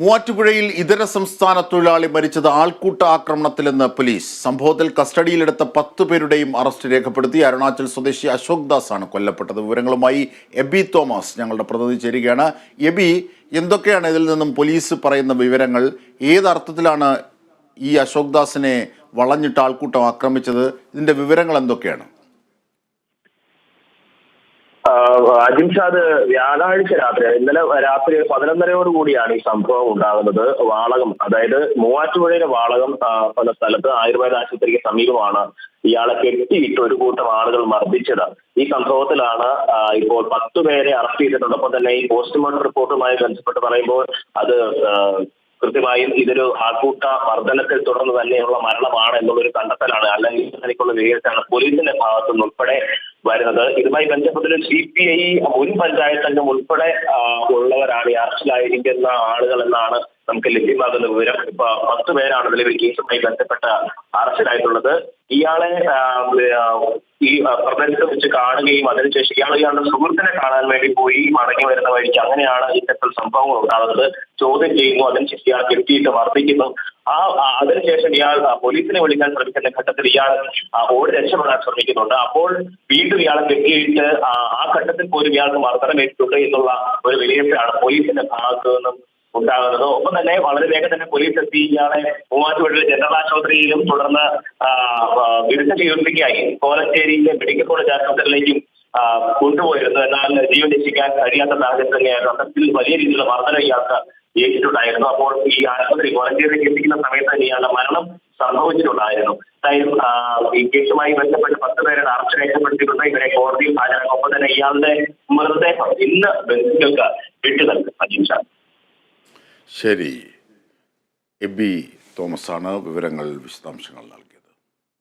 മൂവാറ്റുപുഴയിൽ ഇതര സംസ്ഥാന തൊഴിലാളി മരിച്ചത് ആൾക്കൂട്ട ആക്രമണത്തിലെന്ന് പോലീസ്. സംഭവത്തിൽ കസ്റ്റഡിയിലെടുത്ത പത്ത് പേരുടെയും അറസ്റ്റ് രേഖപ്പെടുത്തി അരുണാചൽ സ്വദേശി അശോക് ദാസ് ആണ് കൊല്ലപ്പെട്ടത്. വിവരങ്ങളുമായി എബി തോമസ് ഞങ്ങളുടെ പ്രതിനിധി ചേരുകയാണ്. എബി എന്തൊക്കെയാണ് ഇതിൽ നിന്നും പോലീസ് പറയുന്ന വിവരങ്ങൾ? ഏതർത്ഥത്തിലാണ് ഈ അശോക് ദാസിനെ വളഞ്ഞിട്ട് ആൾക്കൂട്ടം ആക്രമിച്ചത്? ഇതിന്റെ വിവരങ്ങൾ എന്തൊക്കെയാണ്? അജിംഷാദ് വ്യാഴാഴ്ച രാത്രി ഇന്നലെ രാത്രി പതിനൊന്നരയോട് കൂടിയാണ് ഈ സംഭവം ഉണ്ടാകുന്നത്. വാളകം അതായത് മൂവാറ്റുപുഴയിലെ വാളകം എന്ന സ്ഥലത്ത് ആയുർവേദ ആശുപത്രിക്ക് സമീപമാണ് ഇയാളെ കെട്ടിയിട്ട് ഒരു കൂട്ടം ആളുകൾ മർദ്ദിച്ചത്. ഈ സംഭവത്തിലാണ് ഇപ്പോൾ പത്ത് പേരെ അറസ്റ്റ് ചെയ്തിട്ടുണ്ട്. തന്നെ ഈ പോസ്റ്റ്മോർട്ടം റിപ്പോർട്ടുമായി ബന്ധപ്പെട്ട് പറയുമ്പോൾ അത് കൃത്യമായും ഇതൊരു ആൾക്കൂട്ട മർദ്ദനത്തിൽ തുടർന്ന് തന്നെയുള്ള മരണമാണ് എന്നുള്ളൊരു കണ്ടെത്തലാണ്. അല്ലെങ്കിൽ തനിക്കുള്ള വിലയിരുത്തലാണ്. പോലീസിന്റെ ഭാഗത്തുനിന്ന് ഉൾപ്പെടെ വരുന്നത്. ഇതുമായി ബന്ധപ്പെട്ടൊരു സി പി ഐ മുൻ പഞ്ചായത്ത് അംഗം ഉൾപ്പെടെ ഉള്ളവരാണ് ഈ അറസ്റ്റിലായിരിക്കുന്ന ആളുകൾ എന്നാണ് നമുക്ക് ലഭ്യമാകുന്ന വിവരം. ഇപ്പൊ പത്ത് പേരാണ് നിലവിൽ കേസുമായി ബന്ധപ്പെട്ട അറസ്റ്റിലായിട്ടുള്ളത്. ഇയാളെ ഈ പ്രദേശത്ത് വെച്ച് കാണുകയും അതിനുശേഷം ഇയാൾ ഇയാളുടെ സുഹൃത്തിനെ കാണാൻ വേണ്ടി പോയി മടങ്ങി വരുന്ന വഴിക്ക് അങ്ങനെയാണ് ഇത്തരത്തിൽ സംഭവങ്ങൾ ഉണ്ടാകുന്നത്. ചോദ്യം ചെയ്യുന്നു. അതിനുശേഷം ഇയാൾ കെട്ടിയിട്ട് മർദ്ദിക്കുന്നു ആ അതിനുശേഷം ഇയാൾ പോലീസിനെ വിളിക്കാൻ ശ്രമിക്കുന്ന ഘട്ടത്തിൽ ഇയാൾ ഓടി രക്ഷപ്പെടാൻ ശ്രമിക്കുന്നുണ്ട്. അപ്പോൾ വീണ്ടും ഇയാളെ കെട്ടിയിട്ട് ആ ഘട്ടത്തിൽ പോലും ഇയാൾക്ക് മർദ്ദനമേറ്റിട്ടുണ്ട് എന്നുള്ള ഒരു വിലയിരുത്തലാണ് പോലീസിന്റെ ഭാഗത്തു നിന്നും ഉണ്ടാകുന്നത്. ഒപ്പം തന്നെ വളരെ വേഗം തന്നെ പോലീസ് എത്തി. ഇയാളെ മൂവാറ്റുപുഴ ജനറൽ ആശുപത്രിയിലും തുടർന്ന് വിരുദ്ധ ചികിത്സയ്ക്കായി കോലശ്ശേരിയിലെ മെഡിക്കൽ കോളേജ് ആശുപത്രിയിലേക്കും കൊണ്ടുപോയിരുന്നു. എന്നാൽ ജീവൻ രക്ഷിക്കാൻ കഴിയാത്ത സാഹചര്യം തന്നെയായിരുന്നു. അത്തരത്തിൽ വലിയ രീതിയിലുള്ള മർദ്ദനം ഇയാൾക്ക് ഏറ്റിട്ടുണ്ടായിരുന്നു. അപ്പോൾ ഈ ആശുപത്രി കോലഞ്ചേരിയിലേക്ക് എത്തിക്കുന്ന സമയത്ത് തന്നെ ഇയാളുടെ മരണം സംഭവിച്ചിട്ടുണ്ടായിരുന്നു. ഈ കേസുമായി ബന്ധപ്പെട്ട് പത്ത് പേരുടെ അറസ്റ്റ് രേഖപ്പെടുത്തിയിട്ടുണ്ട്. ഇവരെ കോടതിയിൽ ഹാജരാക്കും. ഒപ്പം തന്നെ ഇയാളുടെ മൃതദേഹം ഇന്ന് ബന്ധുക്കൾക്ക് വിട്ടു നൽകും അജിംഷ ശരി. എബി തോമസ് ആണ് വിവരങ്ങൾ വിശദാംശങ്ങൾ നൽകിയത്.